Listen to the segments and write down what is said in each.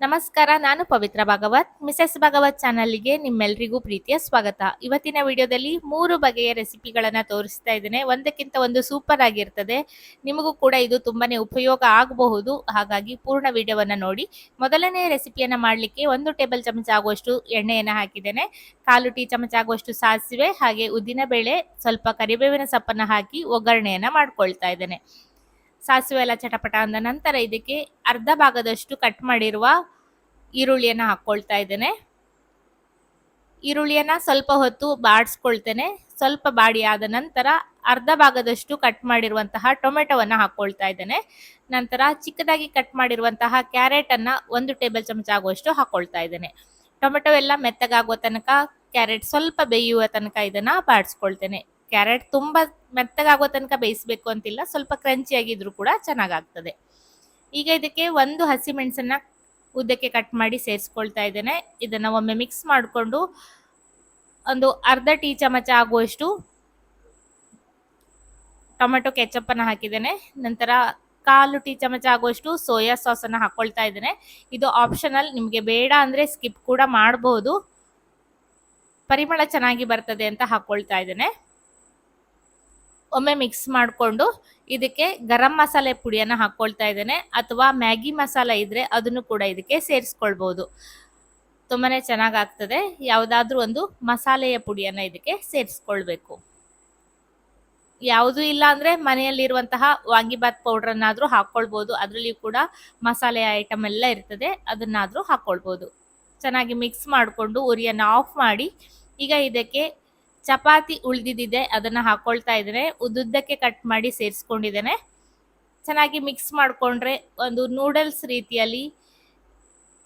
ನಮಸ್ಕಾರ, ನಾನು ಪವಿತ್ರ ಭಾಗವತ್. ಮಿಸೆಸ್ ಭಾಗವತ್ ಚಾನಲ್ಗೆ ನಿಮ್ಮೆಲ್ಲರಿಗೂ ಪ್ರೀತಿಯ ಸ್ವಾಗತ. ಇವತ್ತಿನ ವಿಡಿಯೋದಲ್ಲಿ ಮೂರು ಬಗೆಯ ರೆಸಿಪಿಗಳನ್ನು ತೋರಿಸ್ತಾ ಇದ್ದೇನೆ. ಒಂದಕ್ಕಿಂತ ಒಂದು ಸೂಪರ್ ಆಗಿರ್ತದೆ. ನಿಮಗೂ ಕೂಡ ಇದು ತುಂಬಾನೇ ಉಪಯೋಗ ಆಗಬಹುದು. ಹಾಗಾಗಿ ಪೂರ್ಣ ವಿಡಿಯೋವನ್ನ ನೋಡಿ. ಮೊದಲನೇ ರೆಸಿಪಿಯನ್ನ ಮಾಡಲಿಕ್ಕೆ ಒಂದು ಟೇಬಲ್ ಚಮಚ ಆಗುವಷ್ಟು ಎಣ್ಣೆಯನ್ನ ಹಾಕಿದ್ದೇನೆ. ಕಾಲು ಟೀ ಚಮಚ ಆಗುವಷ್ಟು ಸಾಸಿವೆ, ಹಾಗೆ ಉದ್ದಿನ ಬೇಳೆ ಸ್ವಲ್ಪ ಕರಿಬೇವಿನ ಸೊಪ್ಪನ್ನ ಹಾಕಿ ಒಗ್ಗರಣೆಯನ್ನ ಮಾಡ್ಕೊಳ್ತಾ ಇದ್ದೇನೆ. ಸಾಸಿವೆ ಎಲ್ಲ ಚಟಪಟ ಅಂದ ನಂತರ ಇದಕ್ಕೆ ಅರ್ಧ ಭಾಗದಷ್ಟು ಕಟ್ ಮಾಡಿರುವ ಈರುಳ್ಳಿಯನ್ನು ಹಾಕ್ಕೊಳ್ತಾ ಇದ್ದೇನೆ. ಈರುಳ್ಳಿಯನ್ನು ಸ್ವಲ್ಪ ಹೊತ್ತು ಬಾಡಿಸ್ಕೊಳ್ತೇನೆ. ಸ್ವಲ್ಪ ಬಾಡಿ ಆದ ನಂತರ ಅರ್ಧ ಭಾಗದಷ್ಟು ಕಟ್ ಮಾಡಿರುವಂತಹ ಟೊಮೆಟೊವನ್ನು ಹಾಕ್ಕೊಳ್ತಾ ಇದ್ದೇನೆ. ನಂತರ ಚಿಕ್ಕದಾಗಿ ಕಟ್ ಮಾಡಿರುವಂತಹ ಕ್ಯಾರೆಟನ್ನು ಒಂದು ಟೇಬಲ್ ಚಮಚ ಆಗುವಷ್ಟು ಹಾಕ್ಕೊಳ್ತಾ ಇದ್ದೇನೆ. ಟೊಮೆಟೊ ಎಲ್ಲ ಮೆತ್ತಗಾಗುವ ತನಕ ಕ್ಯಾರೆಟ್ ಸ್ವಲ್ಪ ಬೇಯುವ ತನಕ ಇದನ್ನು ಬಾಡಿಸ್ಕೊಳ್ತೇನೆ. ಕ್ಯಾರೆಟ್ ತುಂಬಾ ಮೆತ್ತಗಾಗೋ ತನಕ ಬೇಯಿಸ್ಬೇಕು ಅಂತಿಲ್ಲ, ಸ್ವಲ್ಪ ಕ್ರಂಚಿ ಆಗಿದ್ರು ಕೂಡ ಚೆನ್ನಾಗಾಗ್ತದೆ. ಈಗ ಇದಕ್ಕೆ ಒಂದು ಹಸಿ ಮೆಣಸನ್ನ ಉದ್ದಕ್ಕೆ ಕಟ್ ಮಾಡಿ ಸೇರಿಸ್ಕೊಳ್ತಾ ಇದ್ದೇನೆ. ಇದನ್ನ ಒಮ್ಮೆ ಮಿಕ್ಸ್ ಮಾಡಿಕೊಂಡು ಒಂದು ಅರ್ಧ ಟೀ ಚಮಚ ಆಗುವಷ್ಟು ಟೊಮೆಟೊ ಕೆಚಪ್ ಅನ್ನ ಹಾಕಿದ್ದೇನೆ. ನಂತರ ಕಾಲು ಟೀ ಚಮಚ ಆಗುವಷ್ಟು ಸೋಯಾ ಸಾಸ್ ಅನ್ನ ಹಾಕೊಳ್ತಾ ಇದ್ದೇನೆ. ಇದು ಆಪ್ಷನಲ್ ನಿಮ್ಗೆ ಬೇಡ ಅಂದ್ರೆ ಸ್ಕಿಪ್ ಕೂಡ ಮಾಡಬಹುದು ಪರಿಮಳ ಚೆನ್ನಾಗಿ ಬರ್ತದೆ ಅಂತ ಹಾಕೊಳ್ತಾ ಇದ್ದೇನೆ. ಒಮ್ಮೆ ಮಿಕ್ಸ್ ಮಾಡಿಕೊಂಡು ಇದಕ್ಕೆ ಗರಂ ಮಸಾಲೆ ಪುಡಿಯನ್ನು ಹಾಕ್ಕೊಳ್ತಾ ಇದ್ದೇನೆ. ಅಥವಾ ಮ್ಯಾಗಿ ಮಸಾಲೆ ಇದ್ದರೆ ಅದನ್ನು ಕೂಡ ಇದಕ್ಕೆ ಸೇರಿಸ್ಕೊಳ್ಬೋದು. ತುಂಬಾ ಚೆನ್ನಾಗಾಗ್ತದೆ. ಯಾವುದಾದ್ರೂ ಒಂದು ಮಸಾಲೆಯ ಪುಡಿಯನ್ನು ಇದಕ್ಕೆ ಸೇರಿಸ್ಕೊಳ್ಬೇಕು. ಯಾವುದೂ ಇಲ್ಲ ಅಂದರೆ ಮನೆಯಲ್ಲಿರುವಂತಹ ವಾಂಗಿಬಾತ್ ಪೌಡ್ರನ್ನಾದರೂ ಹಾಕ್ಕೊಳ್ಬೋದು ಅದರಲ್ಲಿ ಕೂಡ ಮಸಾಲೆ ಐಟಮ್ ಎಲ್ಲ ಇರ್ತದೆ. ಅದನ್ನಾದರೂ ಹಾಕ್ಕೊಳ್ಬೋದು ಚೆನ್ನಾಗಿ ಮಿಕ್ಸ್ ಮಾಡಿಕೊಂಡು, ಉರಿಯನ್ನು ಆಫ್ ಮಾಡಿ, ಈಗ ಇದಕ್ಕೆ ಚಪಾತಿ ಉಳಿದಿದ್ದಿದೆ, ಅದನ್ನ ಹಾಕೊಳ್ತಾ ಇದ್ದೇನೆ. ಉದ್ದುದ್ದಕ್ಕೆ ಕಟ್ ಮಾಡಿ ಸೇರಿಸ್ಕೊಂಡಿದ್ದೇನೆ. ಚೆನ್ನಾಗಿ ಮಿಕ್ಸ್ ಮಾಡಿಕೊಂಡ್ರೆ ಒಂದು ನೂಡಲ್ಸ್ ರೀತಿಯಲ್ಲಿ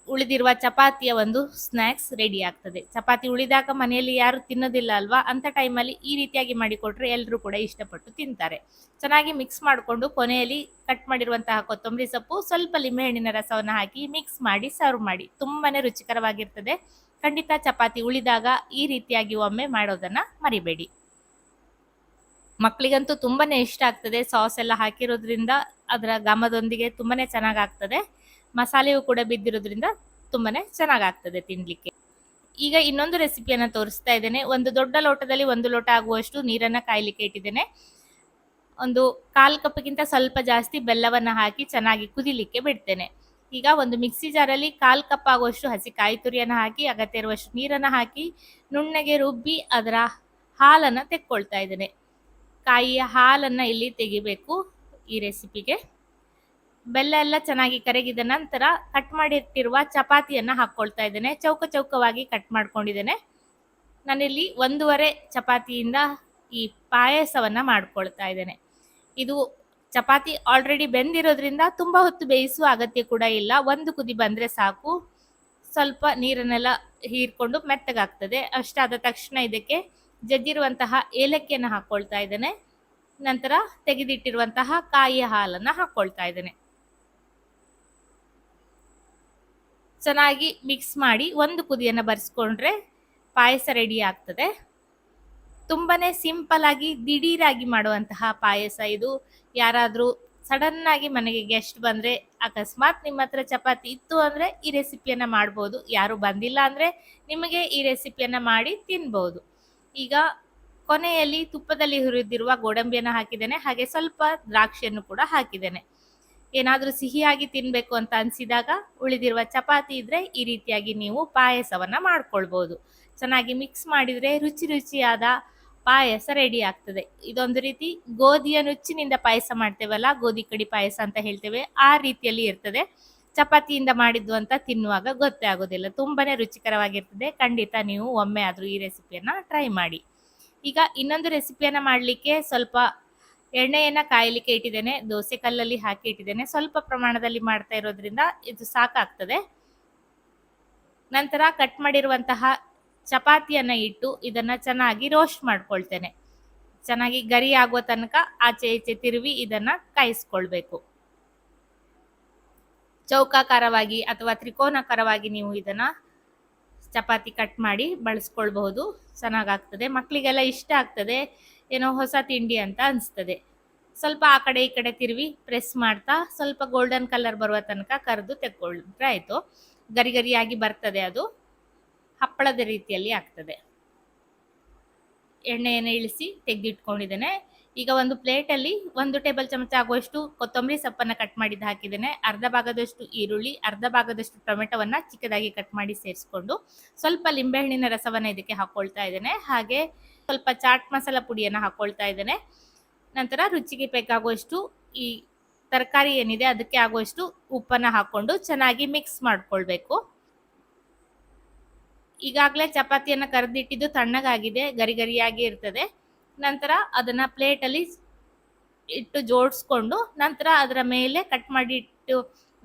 ಉಳಿದಿರುವ ಚಪಾತಿಯ ಒಂದು ಸ್ನ್ಯಾಕ್ಸ್ ರೆಡಿ ಆಗ್ತದೆ. ಚಪಾತಿ ಉಳಿದಾಗ ಮನೆಯಲ್ಲಿ ಯಾರು ತಿನ್ನೋದಿಲ್ಲ ಅಲ್ವಾ? ಅಂತ ಟೈಮಲ್ಲಿ ಈ ರೀತಿಯಾಗಿ ಮಾಡಿಕೊಟ್ರೆ ಎಲ್ಲರೂ ಕೂಡ ಇಷ್ಟಪಟ್ಟು ತಿಂತಾರೆ. ಚೆನ್ನಾಗಿ ಮಿಕ್ಸ್ ಮಾಡಿಕೊಂಡು ಕೊನೆಯಲ್ಲಿ ಕಟ್ ಮಾಡಿರುವಂತಹ ಕೊತ್ತಂಬರಿ ಸೊಪ್ಪು, ಸ್ವಲ್ಪ ಲಿಂಬೆಹಣ್ಣಿನ ರಸವನ್ನು ಹಾಕಿ ಮಿಕ್ಸ್ ಮಾಡಿ ಸರ್ವ್ ಮಾಡಿ. ತುಂಬಾ ರುಚಿಕರವಾಗಿರ್ತದೆ. ಖಂಡಿತ ಚಪಾತಿ ಉಳಿದಾಗ ಈ ರೀತಿಯಾಗಿ ಒಮ್ಮೆ ಮಾಡೋದನ್ನ ಮರಿಬೇಡಿ. ಮಕ್ಕಳಿಗಂತೂ ತುಂಬಾನೇ ಇಷ್ಟ ಆಗ್ತದೆ ಸಾಸ್ ಎಲ್ಲ ಹಾಕಿರೋದ್ರಿಂದ ಅದರ ಘಮದೊಂದಿಗೆ ತುಂಬಾನೇ ಚೆನ್ನಾಗಾಗ್ತದೆ. ಮಸಾಲೆಯೂ ಕೂಡ ಬಿದ್ದಿರೋದ್ರಿಂದ ತುಂಬಾನೇ ಚೆನ್ನಾಗಾಗ್ತದೆ ತಿನ್ಲಿಕ್ಕೆ. ಈಗ ಇನ್ನೊಂದು ರೆಸಿಪಿಯನ್ನು ತೋರಿಸ್ತಾ ಇದ್ದೇನೆ. ಒಂದು ದೊಡ್ಡ ಲೋಟದಲ್ಲಿ ಒಂದು ಲೋಟ ಆಗುವಷ್ಟು ನೀರನ್ನ ಕಾಯಲಿಕ್ಕೆ ಇಟ್ಟಿದ್ದೇನೆ. ಒಂದು ಕಾಲು ಕಪ್ಗಿಂತ ಸ್ವಲ್ಪ ಜಾಸ್ತಿ ಬೆಲ್ಲವನ್ನ ಹಾಕಿ ಚೆನ್ನಾಗಿ ಕುದಿಲಿಕ್ಕೆ ಬಿಡ್ತೇನೆ. ಈಗ ಒಂದು ಮಿಕ್ಸಿ ಜಾರಲ್ಲಿ ಕಾಲ್ ಕಪ್ ಆಗುವಷ್ಟು ಹಸಿ ಕಾಯಿ ತುರಿಯನ್ನು ಹಾಕಿ, ಅಗತ್ಯ ಇರುವಷ್ಟು ನೀರನ್ನು ಹಾಕಿ, ನುಣ್ಣಗೆ ರುಬ್ಬಿ ಅದರ ಹಾಲನ್ನು ತೆಕ್ಕೊಳ್ತಾ ಇದ್ದೇನೆ. ಕಾಯಿಯ ಹಾಲನ್ನು ಇಲ್ಲಿ ತೆಗಿಬೇಕು ಈ ರೆಸಿಪಿಗೆ. ಬೆಲ್ಲ ಎಲ್ಲ ಚೆನ್ನಾಗಿ ಕರಗಿದ ನಂತರ ಕಟ್ ಮಾಡಿಟ್ಟಿರುವ ಚಪಾತಿಯನ್ನು ಹಾಕ್ಕೊಳ್ತಾ ಇದ್ದೇನೆ. ಚೌಕ ಚೌಕವಾಗಿ ಕಟ್ ಮಾಡ್ಕೊಂಡಿದ್ದೇನೆ. ನಾನಿಲ್ಲಿ ಒಂದೂವರೆ ಚಪಾತಿಯಿಂದ ಈ ಪಾಯಸವನ್ನು ಮಾಡ್ಕೊಳ್ತಾ ಇದ್ದೇನೆ. ಇದು ಚಪಾತಿ ಆಲ್ರೆಡಿ ಬೆಂದಿರೋದ್ರಿಂದ ತುಂಬಾ ಹೊತ್ತು ಬೇಯಿಸುವ ಅಗತ್ಯ ಕೂಡ ಇಲ್ಲ. ಒಂದು ಕುದಿ ಬಂದ್ರೆ ಸಾಕು. ಸ್ವಲ್ಪ ನೀರನ್ನೆಲ್ಲ ಹೀರ್ಕೊಂಡು ಮೆತ್ತಗಾಗ್ತದೆ. ಅಷ್ಟಾದ ತಕ್ಷಣ ಇದಕ್ಕೆ ಜಜ್ಜಿರುವಂತಹ ಏಲಕ್ಕಿಯನ್ನು ಹಾಕ್ಕೊಳ್ತಾ ಇದ್ದೇನೆ. ನಂತರ ತೆಗೆದಿಟ್ಟಿರುವಂತಹ ಕಾಯಿಯ ಹಾಲನ್ನ ಹಾಕೊಳ್ತಾ ಇದ್ದೇನೆ. ಚೆನ್ನಾಗಿ ಮಿಕ್ಸ್ ಮಾಡಿ ಒಂದು ಕುದಿಯನ್ನು ಬರೆಸ್ಕೊಂಡ್ರೆ ಪಾಯಸ ರೆಡಿ ಆಗ್ತದೆ. ತುಂಬಾನೇ ಸಿಂಪಲ್ ಆಗಿ ದಿಢೀರಾಗಿ ಮಾಡುವಂತಹ ಪಾಯಸ ಇದು. ಯಾರಾದ್ರೂ ಸಡನ್ ಆಗಿ ಮನೆಗೆ ಗೆಸ್ಟ್ ಬಂದ್ರೆ ಅಕಸ್ಮಾತ್ ನಿಮ್ಮ ಹತ್ರ ಚಪಾತಿ ಇತ್ತು ಅಂದ್ರೆ ಈ ರೆಸಿಪಿಯನ್ನ ಮಾಡ್ಬೋದು. ಯಾರು ಬಂದಿಲ್ಲ ಅಂದ್ರೆ ನಿಮಗೆ ಈ ರೆಸಿಪಿಯನ್ನ ಮಾಡಿ ತಿನ್ಬೋದು. ಈಗ ಕೊನೆಯಲ್ಲಿ ತುಪ್ಪದಲ್ಲಿ ಹುರಿದಿರುವ ಗೋಡಂಬಿಯನ್ನು ಹಾಕಿದ್ದೇನೆ. ಹಾಗೆ ಸ್ವಲ್ಪ ದ್ರಾಕ್ಷಿಯನ್ನು ಕೂಡ ಹಾಕಿದ್ದೇನೆ. ಏನಾದ್ರೂ ಸಿಹಿಯಾಗಿ ತಿನ್ಬೇಕು ಅಂತ ಅನ್ಸಿದಾಗ ಉಳಿದಿರುವ ಚಪಾತಿ ಇದ್ರೆ ಈ ರೀತಿಯಾಗಿ ನೀವು ಪಾಯಸವನ್ನ ಮಾಡ್ಕೊಳ್ಬೋದು. ಚೆನ್ನಾಗಿ ಮಿಕ್ಸ್ ಮಾಡಿದ್ರೆ ರುಚಿ ರುಚಿಯಾದ ಪಾಯಸ ರೆಡಿ ಆಗ್ತದೆ. ಇದೊಂದು ರೀತಿ ಗೋಧಿಯ ನುಚ್ಚಿನಿಂದ ಪಾಯಸ ಮಾಡ್ತೇವಲ್ಲ, ಗೋಧಿ ಕಡಿ ಪಾಯಸ ಅಂತ ಹೇಳ್ತೇವೆ, ಆ ರೀತಿಯಲ್ಲಿ ಇರ್ತದೆ. ಚಪಾತಿಯಿಂದ ಮಾಡಿದ್ದು ಅಂತ ತಿನ್ನುವಾಗ ಗೊತ್ತೇ ಆಗೋದಿಲ್ಲ, ತುಂಬಾನೇ ರುಚಿಕರವಾಗಿರ್ತದೆ. ಖಂಡಿತ ನೀವು ಒಮ್ಮೆ ಆದ್ರೂ ಈ ರೆಸಿಪಿಯನ್ನು ಟ್ರೈ ಮಾಡಿ. ಈಗ ಇನ್ನೊಂದು ರೆಸಿಪಿಯನ್ನ ಮಾಡಲಿಕ್ಕೆ ಸ್ವಲ್ಪ ಎಣ್ಣೆಯನ್ನ ಕಾಯಲಿಕ್ಕೆ ಇಟ್ಟಿದ್ದೇನೆ, ದೋಸೆ ಕಲ್ಲಲ್ಲಿ ಹಾಕಿ ಇಟ್ಟಿದ್ದೇನೆ. ಸ್ವಲ್ಪ ಪ್ರಮಾಣದಲ್ಲಿ ಮಾಡ್ತಾ ಇರೋದ್ರಿಂದ ಇದು ಸಾಕಾಗ್ತದೆ. ನಂತರ ಕಟ್ ಮಾಡಿರುವಂತಹ ಚಪಾತಿಯನ್ನ ಇಟ್ಟು ಇದನ್ನ ಚೆನ್ನಾಗಿ ರೋಸ್ಟ್ ಮಾಡ್ಕೊಳ್ತೇನೆ. ಚೆನ್ನಾಗಿ ಗರಿ ಆಗುವ ತನಕ ಆಚೆ ಈಚೆ ತಿರುವಿ ಇದನ್ನ ಕಾಯಿಸ್ಕೊಳ್ಬೇಕು. ಚೌಕಾಕಾರವಾಗಿ ಅಥವಾ ತ್ರಿಕೋನಾಕಾರವಾಗಿ ನೀವು ಇದನ್ನ ಚಪಾತಿ ಕಟ್ ಮಾಡಿ ಬಳಸ್ಕೊಳ್ಬಹುದು. ಚೆನ್ನಾಗಾಗ್ತದೆ. ಮಕ್ಕಳಿಗೆಲ್ಲ ಇಷ್ಟ ಆಗ್ತದೆ. ಏನೋ ಹೊಸ ತಿಂಡಿ ಅಂತ ಅನಿಸ್ತದೆ. ಸ್ವಲ್ಪ ಆ ಕಡೆ ಈ ಕಡೆ ತಿರುವಿ ಪ್ರೆಸ್ ಮಾಡ್ತಾ ಸ್ವಲ್ಪ ಗೋಲ್ಡನ್ ಕಲರ್ ಬರುವ ತನಕ ಕರೆದು ತೆಕ್ಕೊಂಡ್ರೆ ಆಯಿತು. ಗರಿ ಗರಿಯಾಗಿ ಬರ್ತದೆ ಅದು. ಹಪ್ಪಳದ ರೀತಿಯಲ್ಲಿ ಆಗ್ತದೆ. ಎಣ್ಣೆಯನ್ನು ಇಳಿಸಿ ತೆಗೆದಿಟ್ಕೊಂಡಿದ್ದೇನೆ. ಈಗ ಒಂದು ಪ್ಲೇಟಲ್ಲಿ ಒಂದು ಟೇಬಲ್ ಚಮಚ ಆಗುವಷ್ಟು ಕೊತ್ತಂಬರಿ ಸೊಪ್ಪನ್ನು ಕಟ್ ಮಾಡಿದ್ದು ಹಾಕಿದ್ದೇನೆ. ಅರ್ಧ ಭಾಗದಷ್ಟು ಈರುಳ್ಳಿ, ಅರ್ಧ ಭಾಗದಷ್ಟು ಟೊಮೆಟೊವನ್ನು ಚಿಕ್ಕದಾಗಿ ಕಟ್ ಮಾಡಿ ಸೇರಿಸ್ಕೊಂಡು ಸ್ವಲ್ಪ ಲಿಂಬೆಹಣ್ಣಿನ ರಸವನ್ನು ಇದಕ್ಕೆ ಹಾಕೊಳ್ತಾ ಇದ್ದೇನೆ. ಹಾಗೆ ಸ್ವಲ್ಪ ಚಾಟ್ ಮಸಾಲ ಪುಡಿಯನ್ನು ಹಾಕೊಳ್ತಾ ಇದ್ದೇನೆ. ನಂತರ ರುಚಿಗೆ ಬೇಕಾಗುವಷ್ಟು ಈ ತರಕಾರಿ ಏನಿದೆ ಅದಕ್ಕೆ ಆಗುವಷ್ಟು ಉಪ್ಪನ್ನು ಹಾಕ್ಕೊಂಡು ಚೆನ್ನಾಗಿ ಮಿಕ್ಸ್ ಮಾಡ್ಕೊಳ್ಬೇಕು. ಈಗಾಗಲೇ ಚಪಾತಿಯನ್ನು ಕರೆದಿಟ್ಟಿದ್ದು ತಣ್ಣಗಾಗಿದೆ ಗರಿ ಗರಿಯಾಗಿ ಇರ್ತದೆ. ನಂತರ ಅದನ್ನು ಪ್ಲೇಟಲ್ಲಿ ಇಟ್ಟು ಜೋಡಿಸ್ಕೊಂಡು ನಂತರ ಅದರ ಮೇಲೆ ಕಟ್ ಮಾಡಿಟ್ಟು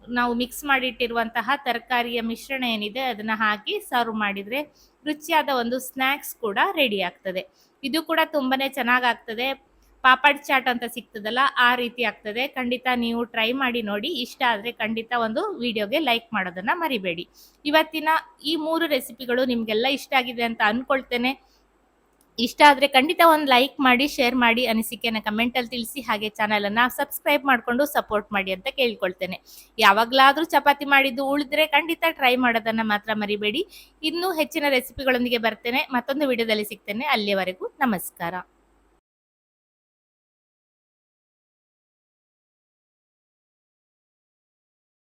ನಾವು ಮಿಕ್ಸ್ ಮಾಡಿಟ್ಟಿರುವಂತಹ ತರಕಾರಿಯ ಮಿಶ್ರಣ ಏನಿದೆ ಅದನ್ನು ಹಾಕಿ ಸರ್ವ್ ಮಾಡಿದರೆ ರುಚಿಯಾದ ಒಂದು ಸ್ನ್ಯಾಕ್ಸ್ ಕೂಡ ರೆಡಿ ಆಗ್ತದೆ. ಇದು ಕೂಡ ತುಂಬಾ ಚೆನ್ನಾಗಾಗ್ತದೆ ಪಾಪಡ್ ಚಾಟ್ ಅಂತ ಸಿಗ್ತದಲ್ಲ, ಆ ರೀತಿ ಆಗ್ತದೆ. ಖಂಡಿತ ನೀವು ಟ್ರೈ ಮಾಡಿ ನೋಡಿ. ಇಷ್ಟ ಆದರೆ ಖಂಡಿತ ಒಂದು ವಿಡಿಯೋಗೆ ಲೈಕ್ ಮಾಡೋದನ್ನ ಮರಿಬೇಡಿ. ಇವತ್ತಿನ ಈ ಮೂರು ರೆಸಿಪಿಗಳು ನಿಮಗೆಲ್ಲ ಇಷ್ಟ ಆಗಿದೆ ಅಂತ ಅಂದ್ಕೊಳ್ತೇನೆ ಇಷ್ಟ ಆದರೆ ಖಂಡಿತ ಒಂದು ಲೈಕ್ ಮಾಡಿ ಶೇರ್ ಮಾಡಿ ಅನಿಸಿಕೆನ ಕಮೆಂಟಲ್ಲಿ ತಿಳಿಸಿ. ಹಾಗೆ ಚಾನಲನ್ನು ಸಬ್ಸ್ಕ್ರೈಬ್ ಮಾಡಿಕೊಂಡು ಸಪೋರ್ಟ್ ಮಾಡಿ ಅಂತ ಕೇಳ್ಕೊಳ್ತೇನೆ. ಯಾವಾಗಲಾದರೂ ಚಪಾತಿ ಮಾಡಿದ್ದು ಉಳಿದ್ರೆ ಖಂಡಿತ ಟ್ರೈ ಮಾಡೋದನ್ನು ಮಾತ್ರ ಮರಿಬೇಡಿ. ಇನ್ನೂ ಹೆಚ್ಚಿನ ರೆಸಿಪಿಗಳೊಂದಿಗೆ ಬರ್ತೇನೆ. ಮತ್ತೊಂದು ವಿಡಿಯೋದಲ್ಲಿ ಸಿಗ್ತೇನೆ. ಅಲ್ಲಿಯವರೆಗೂ ನಮಸ್ಕಾರ.